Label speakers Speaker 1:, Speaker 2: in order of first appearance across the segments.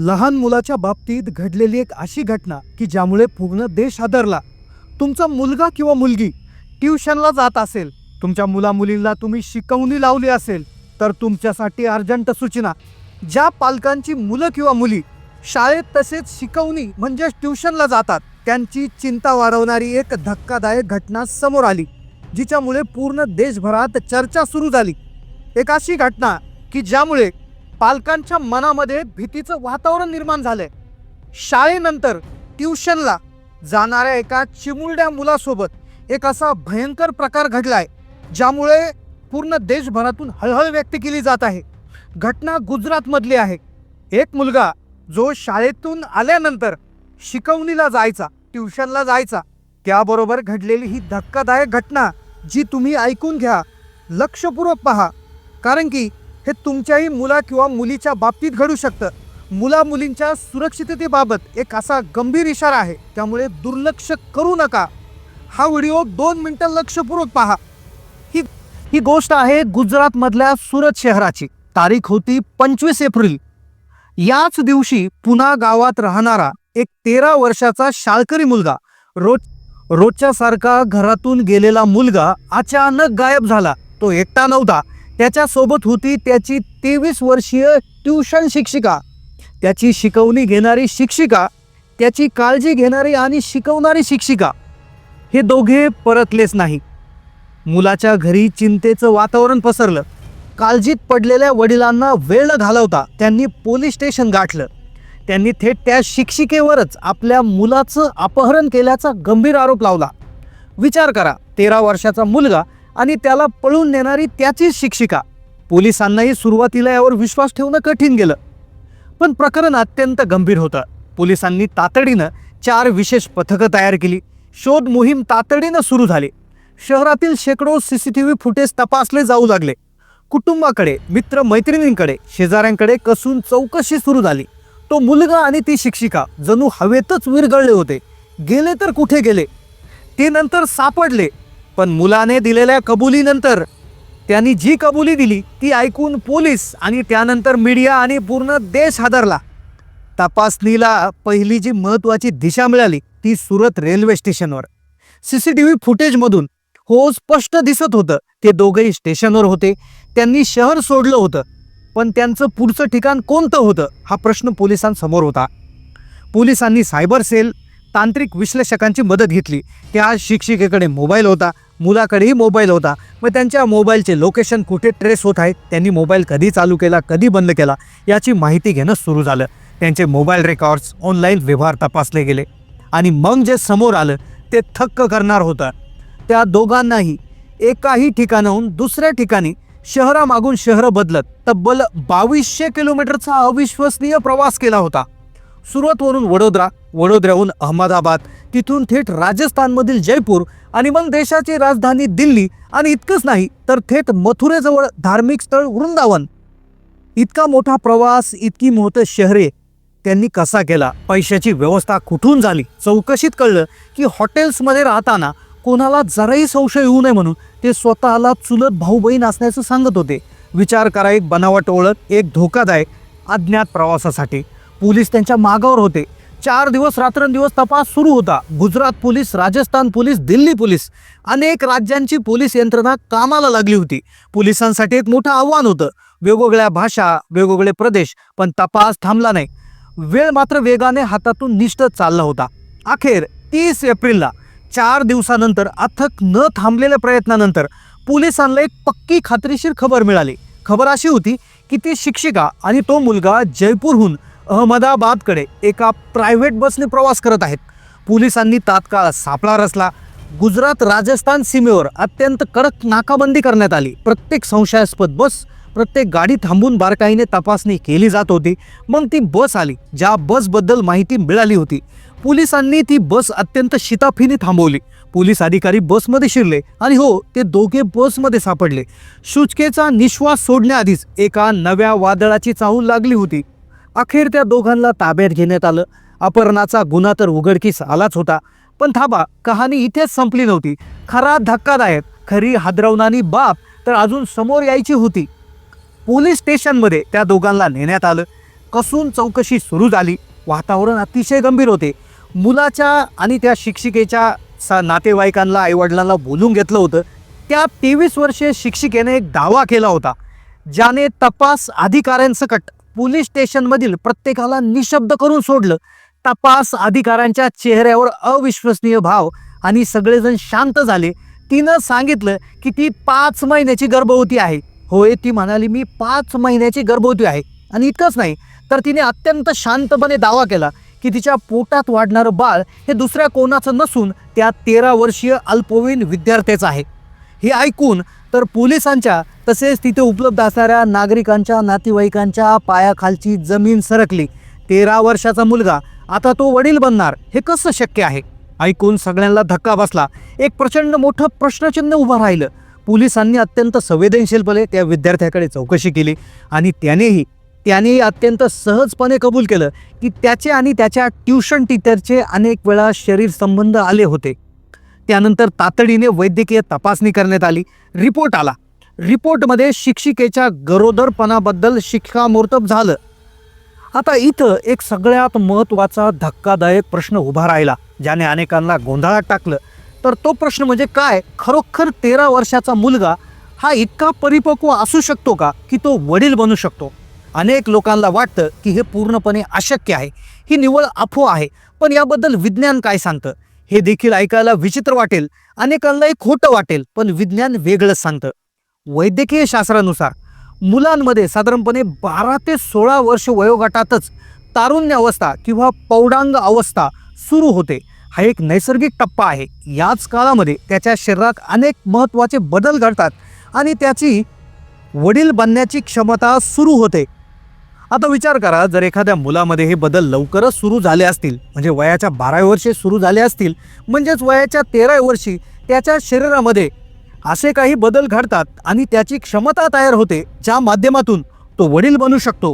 Speaker 1: लहान मुलाच्या बाबतीत घडलेली एक अशी घटना की ज्यामुळे पूर्ण देश हादरला. तुमचा मुलगा किंवा मुलगी ट्युशनला जात असेल तुमच्या मुला मुलींना तुम्ही शिकवणी लावली असेल तर तुमच्यासाठी अर्जंट सूचना. ज्या पालकांची मुलं किंवा मुली शाळेत तसेच शिकवणी म्हणजेच ट्युशनला जातात त्यांची चिंता वाढवणारी एक धक्कादायक घटना समोर आली जिच्यामुळे पूर्ण देशभरात चर्चा सुरू झाली. एक अशी घटना की ज्यामुळे पालकांच्या मनामध्ये भीतीचं वातावरण निर्माण झालंय. शाळेनंतर ट्युशनला जाणाऱ्या एका चिमुलड्या मुलासोबत एक असा भयंकर प्रकार घडलाय ज्यामुळे पूर्ण देशभरातून हळहळ व्यक्त केली जात आहे. घटना गुजरातमधली आहे. एक मुलगा जो शाळेतून आल्यानंतर शिकवणीला जायचा ट्युशनला जायचा त्याबरोबर घडलेली ही धक्कादायक घटना जी तुम्ही ऐकून घ्या लक्षपूर्वक पहा. कारण की हे तुमच्याही मुला किंवा मुलीच्या बाबतीत घडू शकतं. मुला मुलींच्या सुरक्षिततेबाबत एक असा गंभीर इशारा आहे. त्यामुळे दुर्लक्ष करू नका. हा व्हिडिओ दोन मिनटं लक्षपूर्वक पहा. ही ही गोष्ट आहे गुजरातमधल्या सुरत शहराची. तारीख होती पंचवीस एप्रिल. याच दिवशी पुन्हा गावात राहणारा एक तेरा वर्षाचा शाळकरी मुलगा रोज रोजच्या सारखा घरातून गेलेला मुलगा अचानक गायब झाला. तो एकटा नव्हता. त्याच्यासोबत होती त्याची तेवीस वर्षीय ट्युशन शिक्षिका. त्याची शिकवणी घेणारी शिक्षिका त्याची काळजी घेणारी आणि शिकवणारी शिक्षिका. हे दोघे परतलेच नाही मुलाच्या घरी चिंतेचं वातावरण पसरलं. काळजीत पडलेल्या वडिलांना वेळ न घालवता त्यांनी पोलीस स्टेशन गाठलं. त्यांनी थेट त्या शिक्षिकेवरच आपल्या मुलाचं अपहरण केल्याचा गंभीर आरोप लावला. विचार करा तेरा वर्षाचा मुलगा आणि त्याला पळून नेणारी त्याचीच शिक्षिका. पोलिसांनाही सुरुवातीला यावर विश्वास ठेवणं कठीण गेलं. पण प्रकरण अत्यंत गंभीर होतं. पोलिसांनी तातडीनं चार विशेष पथकं तयार केली. शोध मोहीम तातडीनं सुरू झाली. शहरातील शेकडो C C T V footage तपासले जाऊ लागले. कुटुंबाकडे मित्र मैत्रिणींकडे शेजाऱ्यांकडे कसून चौकशी सुरू झाली. तो मुलगा आणि ती शिक्षिका जणू हवेतच विरघळले होते. गेले तर कुठे गेले? ते नंतर सापडले. पण मुलाने दिलेल्या कबुलीनंतर त्यांनी जी कबुली दिली ती ऐकून पोलीस आणि त्यानंतर मीडिया आणि पूर्ण देश हादरला. तपासणीला पहिली जी महत्त्वाची दिशा मिळाली ती सुरत रेल्वे स्टेशनवर. सी सी टी व्ही फुटेजमधून हो स्पष्ट दिसत होतं ते दोघंही स्टेशनवर होते त्यांनी शहर सोडलं होतं पण त्यांचं पुढचं ठिकाण कोणतं होतं हा प्रश्न पोलिसांसमोर होता. पोलिसांनी सायबर सेल तांत्रिक विश्लेषकांची मदत घेतली. त्या शिक्षिकेकडे मोबाईल होता मुलाकडेही मोबाईल होता. मग त्यांच्या मोबाईलचे लोकेशन कुठे ट्रेस होत आहेत त्यांनी मोबाईल कधी चालू केला कधी बंद केला याची माहिती घेणं सुरू झालं. त्यांचे मोबाईल रेकॉर्ड्स ऑनलाईन व्यवहार तपासले गेले. आणि मग जे समोर आलं ते थक्क करणार होतं. त्या दोघांनाही एकाही ठिकाणाहून दुसऱ्या ठिकाणी शहरामागून शहरं बदलत तब्बल बावीसशे किलोमीटरचा अविश्वसनीय प्रवास केला होता. सुरतवरून वडोदरा वडोदऱ्याहून अहमदाबाद तिथून थेट राजस्थानमधील जयपूर आणि मग देशाची राजधानी दिल्ली आणि इतकंच नाही तर थेट मथुरेजवळ धार्मिक स्थळ वृंदावन. इतका मोठा प्रवास इतकी मोठं शहरे. त्यांनी कसा केला? पैशाची व्यवस्था कुठून झाली? चौकशीत कळलं की हॉटेल्समध्ये राहताना कोणाला जराही संशय येऊ नये म्हणून ते स्वतःला चुलत भाऊ बहीण असण्याचं सांगत होते. विचार करा एक बनावट ओळख एक धोकादायक अज्ञात प्रवासासाठी. पोलीस त्यांच्या मागावर होते. चार दिवस रात्रंदिवस तपास सुरू होता. Gujarat police Rajasthan police Delhi police अनेक राज्यांची पोलीस यंत्रणा कामाला लागली होती. पोलिसांसाठी एक मोठं आव्हान होतं. वेगवेगळ्या भाषा वेगवेगळे प्रदेश पण तपास थांबला नाही. वेळ मात्र वेगाने हातातून निष्ठत चालला होता. अखेर तीस एप्रिलला चार दिवसानंतर अथक न थांबलेल्या प्रयत्नानंतर पोलिसांना एक पक्की खात्रीशीर खबर मिळाली. खबर अशी होती की ती शिक्षिका आणि तो मुलगा जयपूरहून अहमदाबादकडे एका प्रायव्हेट बसने प्रवास करत आहेत. पोलिसांनी तात्काळ सापळा रचला. गुजरात राजस्थान सीमेवर अत्यंत कडक नाकाबंदी करण्यात आली. प्रत्येक संशयास्पद बस प्रत्येक गाडी थांबून बारकाईने तपासणी केली जात होती. मग ती बस आली ज्या बसबद्दल माहिती मिळाली होती. पोलिसांनी ती बस अत्यंत शिताफीने थांबवली. पोलीस अधिकारी बसमध्ये शिरले आणि हो ते दोघे बसमध्ये सापडले. शुचकेचा निश्वास सोडण्याआधीच एका नव्या वादळाची चाहूल लागली होती. अखेर त्या दोघांना ताब्यात घेण्यात आलं. अपहरणाचा गुन्हा तर उघडकीस आलाच होता. पण थांबा कहाणी इथेच संपली नव्हती. खरा धक्कादायक खरी हादरवणारी बाप तर अजून समोर यायची होती. पोलीस स्टेशनमध्ये त्या दोघांना नेण्यात आलं. कसून चौकशी सुरू झाली. वातावरण अतिशय गंभीर होते. मुलाच्या आणि त्या शिक्षिकेच्या सा नातेवाईकांना आईवडिलांना बोलून घेतलं होतं. त्या तेवीस वर्षीय शिक्षिकेने एक दावा केला होता. ज्याने तपास अधिकाऱ्यांसकट पोलीस स्टेशनमधील प्रत्येकाला निशब्द करून सोडलं. तपास अधिकाऱ्यांच्या चेहऱ्यावर अविश्वसनीय भाव आणि सगळेजण शांत झाले. तिनं सांगितलं की ती पाच महिन्याची गर्भवती आहे. होय ती म्हणाली मी पाच महिन्याची गर्भवती आहे. आणि इतकंच नाही तर तिने अत्यंत शांतपणे दावा केला की तिच्या पोटात वाढणारं बाळ हे दुसऱ्या कोणाचं नसून त्या तेरा वर्षीय अल्पवयीन विद्यार्थ्याचं आहे. हे ऐकून तर पोलिसांच्या तसेच तिथे उपलब्ध असणाऱ्या नागरिकांच्या नातेवाईकांच्या पायाखालची जमीन सरकली. तेरा वर्षाचा मुलगा आता तो वडील बनणार हे कसं शक्य आहे? ऐकून सगळ्यांना धक्का बसला. एक प्रचंड मोठं प्रश्नचिन्ह उभं राहिलं. पोलिसांनी अत्यंत संवेदनशीलपणे त्या विद्यार्थ्याकडे चौकशी केली आणि त्यानेही त्यानेही अत्यंत सहजपणे कबूल केलं की त्याचे आणि त्याच्या ट्युशन टीचरचे अनेक वेळा शरीर संबंध आले होते. त्यानंतर तातडीने वैद्यकीय तपासणी करण्यात आली. रिपोर्ट आला. रिपोर्टमध्ये शिक्षिकेच्या गरोदरपणाबद्दल शिक्कामोर्तब झालं. आता इथं एक सगळ्यात महत्त्वाचा धक्कादायक प्रश्न उभा राहिला ज्याने अनेकांना गोंधळात टाकलं. तर तो प्रश्न म्हणजे काय? खरोखर तेरा वर्षाचा मुलगा हा इतका परिपक्व असू शकतो का? की तो वडील बनू शकतो? अनेक लोकांना वाटतं की हे पूर्णपणे अशक्य आहे. ही निव्वळ अफवा आहे. पण याबद्दल विज्ञान काय सांगतं? हे देखील ऐकायला विचित्र वाटेल अनेकांनाही खोटं वाटेल पण विज्ञान वेगळंच सांगतं. वैद्यकीय शास्त्रानुसार मुलांमध्ये साधारणपणे बारा ते सोळा वर्ष वयोगटातच तारुण्य अवस्था किंवा पौडांग अवस्था सुरू होते. हा एक नैसर्गिक टप्पा आहे. याच काळामध्ये त्याच्या शरीरात अनेक महत्त्वाचे बदल घडतात आणि त्याची वडील बनण्याची क्षमता सुरू होते. आता विचार करा जर एखाद्या मुलामध्ये हे बदल लवकरच सुरू झाले असतील म्हणजे वयाच्या बाराव्या वर्षी सुरू झाले असतील म्हणजेच वयाच्या तेराव्या वर्षी त्याच्या शरीरामध्ये असे काही बदल घडतात आणि त्याची क्षमता तयार होते ज्या माध्यमातून तो वडील बनू शकतो.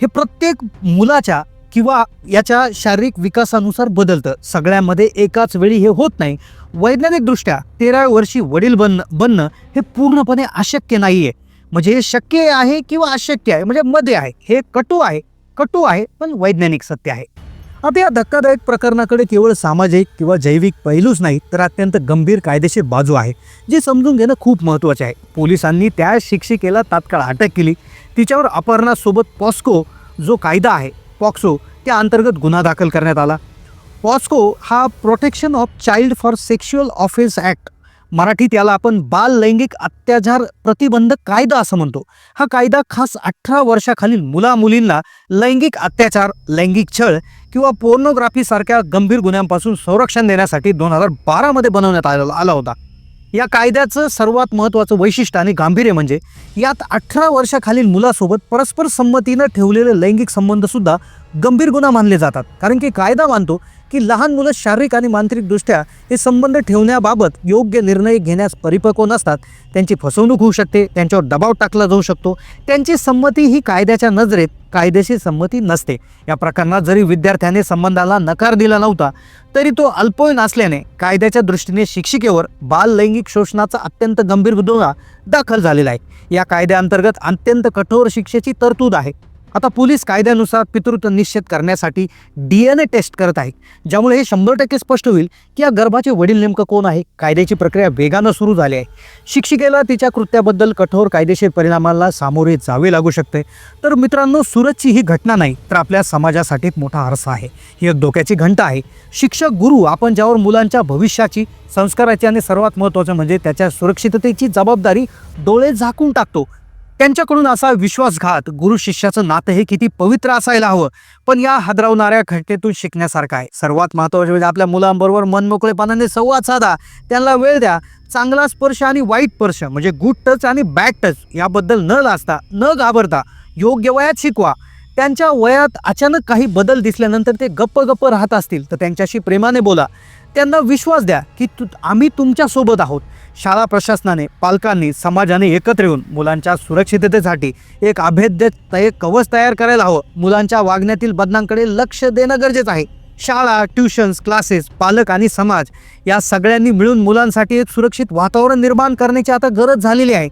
Speaker 1: हे प्रत्येक मुलाच्या किंवा याच्या शारीरिक विकासानुसार बदलतं. सगळ्यामध्ये एकाच वेळी हे होत नाही. वैज्ञानिकदृष्ट्या तेराव्या वर्षी वडील बनणं बनणं हे पूर्णपणे अशक्य नाही आहे म्हणजे हे शक्य आहे किंवा अशक्य आहे म्हणजे मध्ये आहे. हे कटू आहे कटू आहे पण वैज्ञानिक सत्य आहे. आता या धक्कादायक प्रकरणाकडे केवळ सामाजिक किंवा जैविक पैलूच नाही तर अत्यंत गंभीर कायदेशीर बाजू आहे जे समजून घेणं खूप महत्त्वाचे आहे. पोलिसांनी त्या शिक्षिकेला तात्काळ अटक केली. तिच्यावर अपहरणासोबत पॉस्को जो कायदा आहे पॉक्सो त्या अंतर्गत गुन्हा दाखल करण्यात आला. पॉस्को हा protection of child for sexual offence act मराठीत याला आपण बाल लैंगिक अत्याचार प्रतिबंधक कायदा असं म्हणतो. हा कायदा खास अठरा वर्षाखालील मुला मुलींना लैंगिक अत्याचार लैंगिक छळ किंवा पोर्नोग्राफी सारख्या गंभीर गुन्ह्यांपासून संरक्षण देण्यासाठी दोन हजार बारामध्ये बनवण्यात आला आला होता. या कायद्याचं सर्वात महत्त्वाचं वैशिष्ट्य आणि गांभीर्य म्हणजे यात अठरा वर्षाखालील मुलासोबत परस्पर संमतीनं ठेवलेले लैंगिक संबंधसुद्धा गंभीर गुन्हा मानले जातात. कारण की कायदा मानतो की लहान मुलं शारीरिक आणि मानसिकदृष्ट्या हे संबंध ठेवण्याबाबत योग्य निर्णय घेण्यास परिपक्व नसतात. त्यांची फसवणूक होऊ शकते त्यांच्यावर दबाव टाकला जाऊ शकतो. त्यांची संमती ही कायद्याच्या नजरेत कायदेशीर संमती नसते. या प्रकरणात जरी विद्यार्थ्याने संबंधाला नकार दिला नव्हता तरी तो अल्पवयीन असल्याने कायद्याच्या दृष्टीने शिक्षिकेवर बाल लैंगिक शोषणाचा अत्यंत गंभीर गुन्हा दाखल झालेला आहे. या कायद्याअंतर्गत अत्यंत कठोर शिक्षेची तरतूद आहे. आता पोलीस कायद्यानुसार पितृत्व निश्चित करण्यासाठी डी एन ए टेस्ट करत आहेत ज्यामुळे हे शंभर टक्के स्पष्ट होईल की या गर्भाचे वडील नेमकं कोण आहे कायद्याची प्रक्रिया वेगानं सुरू झाली आहे. शिक्षिकेला तिच्या कृत्याबद्दल कठोर कायदेशीर परिणामाला सामोरे जावे लागू शकते. तर मित्रांनो सुरतची ही घटना नाही तर आपल्या समाजासाठी एक मोठा आरसा आहे. ही एक धोक्याची घंटा आहे. शिक्षक गुरु आपण ज्यावर मुलांच्या भविष्याची संस्काराची आणि सर्वात महत्त्वाचं म्हणजे त्याच्या सुरक्षिततेची जबाबदारी डोळे झाकून टाकतो त्यांच्याकडून असा विश्वासघात गुरु शिष्याचं नातं हे किती पवित्र असायला हवं. पण या हादरवणाऱ्या घटनेतून शिकण्यासारखं आहे. सर्वात महत्त्वाचे म्हणजे आपल्या मुलांबरोबर मनमोकळेपणाने संवाद साधा. त्यांना वेळ द्या. चांगला स्पर्श आणि वाईट स्पर्श म्हणजे गुड टच आणि बॅड टच याबद्दल न लाजता न घाबरता योग्य वयात शिकवा. त्यांच्या वयात अचानक काही बदल दिसल्यानंतर ते गप्प गप्प राहत असतील. तर त्यांच्याशी प्रेमाने बोला. त्यांना विश्वास द्या की तु आम्ही तुमच्यासोबत आहोत. शाळा प्रशासनाने पालकांनी समाजाने एकत्र येऊन मुलांच्या सुरक्षिततेसाठी एक अभेद्य तय कवच तयार करायला हवं. मुलांच्या वागण्यातील बदलांकडे लक्ष देणं गरजेचं आहे. शाळा ट्युशन्स क्लासेस पालक आणि समाज या सगळ्यांनी मिळून मुलांसाठी एक सुरक्षित वातावरण निर्माण करण्याची आता गरज झालेली आहे.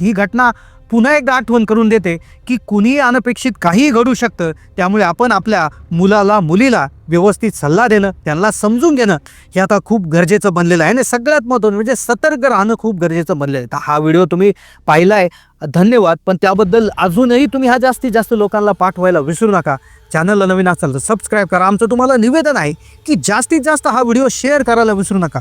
Speaker 1: ही घटना पुन्हा एकदा आठवण करून देते की कुणीही अनपेक्षित काहीही घडू शकतं त्यामुळे आपण आपल्या मुलाला मुलीला व्यवस्थित सल्ला देणं त्यांना समजून घेणं हे आता खूप गरजेचं बनलेलं आहे. आणि सगळ्यात महत्त्वाचं म्हणजे सतर्क राहणं खूप गरजेचं बनलेलं आहे. तर हा व्हिडिओ तुम्ही पाहिला आहे धन्यवाद. पण त्याबद्दल अजूनही तुम्ही हा जास्तीत जास्त लोकांना पाठवायला विसरू नका. चॅनलला नवीन असाल तर सबस्क्राईब करा. आमचं तुम्हाला निवेदन आहे की जास्तीत जास्त हा व्हिडिओ शेअर करायला विसरू नका.